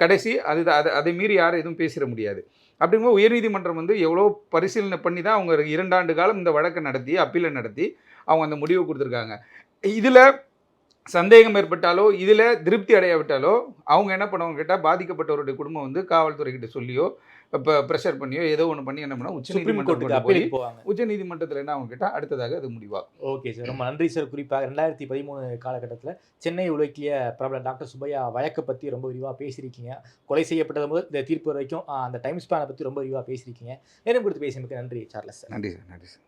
கடைசி அது அது அதை மீறி யாரும் எதுவும் பேசிட முடியாது. அப்படிங்கும்போது உயர்நீதிமன்றம் வந்து எவ்வளோ பரிசீலனை பண்ணி தான் அவங்க இரண்டாண்டு காலம் இந்த வழக்கை நடத்தி அப்பீலை நடத்தி அவங்க அந்த முடிவை கொடுத்துருக்காங்க. இதில் சந்தேகம் ஏற்பட்டாலோ இதில் திருப்தி அடையாவிட்டாலோ அவங்க என்ன பண்ணுவாங்க கேட்டால் பாதிக்கப்பட்டவருடைய குடும்பம் வந்து காவல்துறை கிட்ட சொல்லியோ இப்போ ப்ரெஷர் பண்ணியோ ஏதோ ஒன்று பண்ணி என்ன பண்ணா உச்ச சுப்ரீம் கோர்ட்டுக்கு நீதிமன்றம் போய் அப்பீலுக்கு போவாங்க. உச்ச நீதிமன்றத்தில் என்ன அவங்க கேட்டால் அடுத்ததாக அது முடிவாகும். ஓகே சார் ரொம்ப நன்றி சார் குறிப்பாக ரெண்டாயிரத்தி பதிமூணு காலகட்டத்தில் சென்னை உலகிய பிரபல டாக்டர் சுப்பையா வழக்கை பற்றி ரொம்ப விரிவாக பேசியிருக்கீங்க. கொலை செய்யப்பட்டது முதல் இந்த தீர்ப்பு வரைக்கும் அந்த டைம் ஸ்பேனை பற்றி ரொம்ப விரிவாக பேசியிருக்கீங்க. நேரம் கொடுத்து பேசியமைக்கு நன்றி சார்லஸ் சார் நன்றி சார் நன்றி சார்